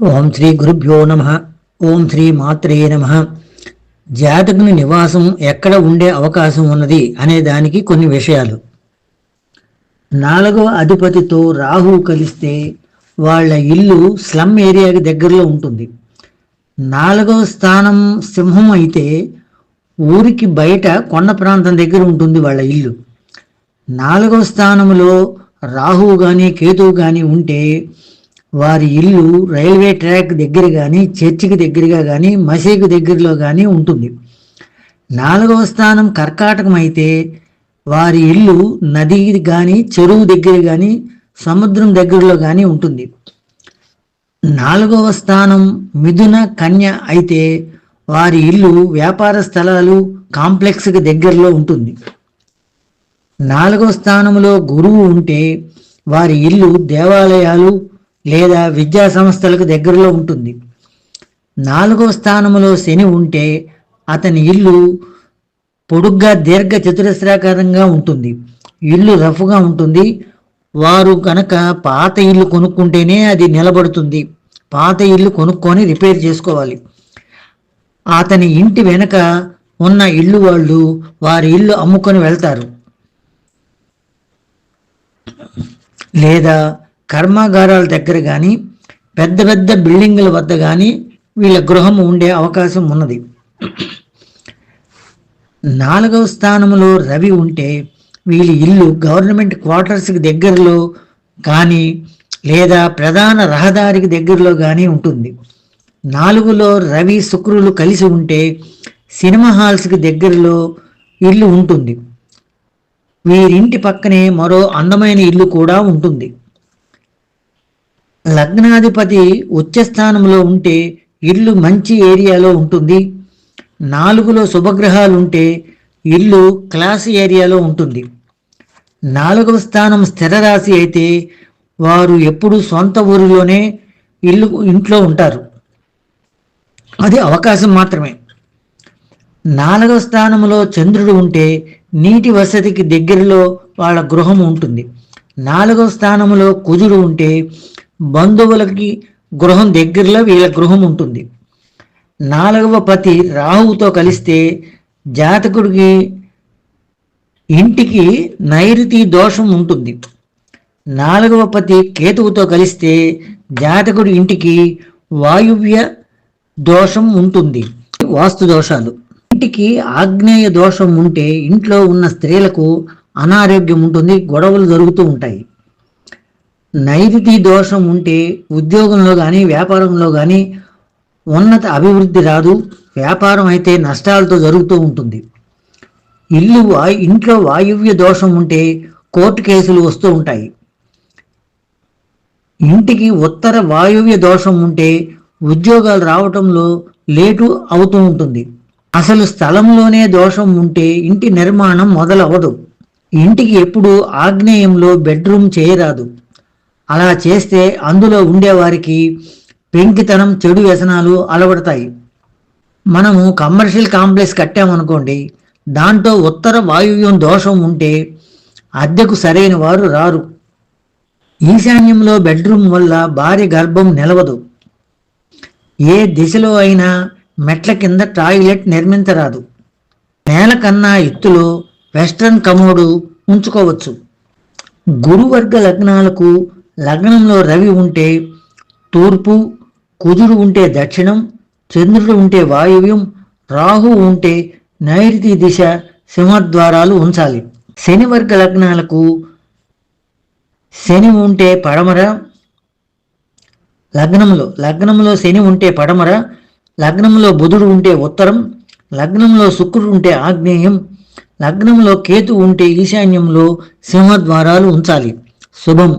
ఓం శ్రీ గురుభ్యో నమ. ఓం శ్రీ మాత్రే నమ. జాతకుని నివాసం ఎక్కడ ఉండే అవకాశం ఉన్నది అనే దానికి కొన్ని విషయాలు. నాలుగవ అధిపతితో రాహు కలిస్తే వాళ్ళ ఇల్లు స్లమ్ ఏరియాకి దగ్గరలో ఉంటుంది. నాలుగవ స్థానం సింహం అయితే ఊరికి బయట కొండ ప్రాంతం దగ్గర ఉంటుంది వాళ్ళ ఇల్లు. నాలుగవ స్థానంలో రాహువు కానీ కేతువు కానీ ఉంటే వారి ఇల్లు రైల్వే ట్రాక్ దగ్గర కానీ చర్చికి దగ్గరగా కానీ మసీకు దగ్గరలో కానీ ఉంటుంది. నాలుగవ స్థానం కర్కాటకం అయితే వారి ఇల్లు నది కానీ చెరువు దగ్గర కానీ సముద్రం దగ్గరలో కానీ ఉంటుంది. నాలుగవ స్థానం మిథున కన్య అయితే వారి ఇల్లు వ్యాపార స్థలాలు కాంప్లెక్స్కి దగ్గరలో ఉంటుంది. నాలుగవ స్థానంలో గురువు ఉంటే వారి ఇల్లు దేవాలయాలు లేదా విద్యా సంస్థలకు దగ్గరలో ఉంటుంది. నాలుగవ స్థానంలో శని ఉంటే అతని ఇల్లు పొడుగ్గా దీర్ఘ చతురస్రాకారంగా ఉంటుంది. ఇల్లు రఫ్గా ఉంటుంది. వారు కనుక పాత ఇల్లు కొనుక్కుంటేనే అది నిలబడుతుంది. పాత ఇల్లు కొనుక్కొని రిపేర్ చేసుకోవాలి. అతని ఇంటి వెనక ఉన్న ఇల్లు వాళ్ళు వారి ఇల్లు అమ్ముకొని వెళ్తారు. లేదా కర్మాగారాల దగ్గర కానీ పెద్ద పెద్ద బిల్డింగుల వద్ద కానీ వీళ్ళ గృహం ఉండే అవకాశం ఉన్నది. నాలుగవ స్థానంలో రవి ఉంటే వీళ్ళ ఇల్లు గవర్నమెంట్ క్వార్టర్స్కి దగ్గరలో కానీ లేదా ప్రధాన రహదారికి దగ్గరలో కానీ ఉంటుంది. నాలుగులో రవి శుక్రులు కలిసి ఉంటే సినిమా హాల్స్కి దగ్గరలో ఇల్లు ఉంటుంది. వీరింటి పక్కనే మరో అందమైన ఇల్లు కూడా ఉంటుంది. లగ్నాధిపతి ఉచ్చస్థానంలో ఉంటే ఇల్లు మంచి ఏరియాలో ఉంటుంది. నాలుగులో శుభగ్రహాలు ఉంటే ఇల్లు క్లాస్ ఏరియాలో ఉంటుంది. నాలుగవ స్థానం స్థిర రాశి అయితే వారు ఎప్పుడు సొంత ఊరిలోనే ఇల్లు ఇంట్లో ఉంటారు. అది అవకాశం మాత్రమే. నాలుగవ స్థానంలో చంద్రుడు ఉంటే నీటి వసతికి దగ్గరలో వాళ్ళ గృహం ఉంటుంది. నాలుగవ స్థానంలో కుజుడు ఉంటే బంధువులకి గృహం దగ్గరలో వీళ్ళ గృహం ఉంటుంది. నాలుగవ పతి రాహువుతో కలిస్తే జాతకుడికి ఇంటికి నైరుతి దోషం ఉంటుంది. నాలుగవ పతి కేతువుతో కలిస్తే జాతకుడి ఇంటికి వాయువ్య దోషం ఉంటుంది. వాస్తు దోషాలు. ఇంటికి ఆగ్నేయ దోషం ఉంటే ఇంట్లో ఉన్న స్త్రీలకు అనారోగ్యం ఉంటుంది గొడవలు జరుగుతూ ఉంటాయి. నైరుతి దోషం ఉంటే ఉద్యోగంలో కానీ వ్యాపారంలో కానీ ఉన్నత అభివృద్ధి రాదు. వ్యాపారం అయితే నష్టాలతో జరుగుతూ ఉంటుంది. ఇల్లు వా ఇంట్లో వాయువ్య దోషం ఉంటే కోర్టు కేసులు వస్తూ ఉంటాయి. ఇంటికి ఉత్తర వాయువ్య దోషం ఉంటే ఉద్యోగాలు రావటంలో లేటు అవుతూ ఉంటుంది. అసలు స్థలంలోనే దోషం ఉంటే ఇంటి నిర్మాణం మొదలవదు ఇంటికి ఎప్పుడు ఆగ్నేయంలో బెడ్రూమ్ చేయరాదు. అలా చేస్తే అందులో ఉండేవారికి పెంకితనం చెడు వ్యసనాలు అలవడతాయి. మనము కమర్షియల్ కాంప్లెక్స్ కట్టామనుకోండి దాంట్లో ఉత్తర వాయువ్యం దోషం ఉంటే అద్దెకు సరైన వారు రారు. ఈశాన్యంలో బెడ్రూమ్ వల్ల భార్య గర్భం నిలవదు. ఏ దిశలో అయినా మెట్ల కింద టాయిలెట్ నిర్మించరాదు. నేల కన్నా ఎత్తులో వెస్ట్రన్ కమోడు ఉంచుకోవచ్చు. గురువర్గ లగ్నాలకు లగ్నంలో రవి ఉంటే తూర్పు కుజుడు ఉంటే దక్షిణం చంద్రుడు ఉంటే వాయువ్యం రాహు ఉంటే నైరుతి దిశ సింహద్వారాలు ఉంచాలి. శని వర్గ లగ్నాలకు శని ఉంటే పడమర లగ్నంలో లగ్నంలో శని ఉంటే పడమర లగ్నంలో బుధుడు ఉంటే ఉత్తరం లగ్నంలో శుక్రుడు ఉంటే ఆగ్నేయం లగ్నంలో కేతు ఉంటే ఈశాన్యంలో సింహద్వారాలు ఉంచాలి. శుభం.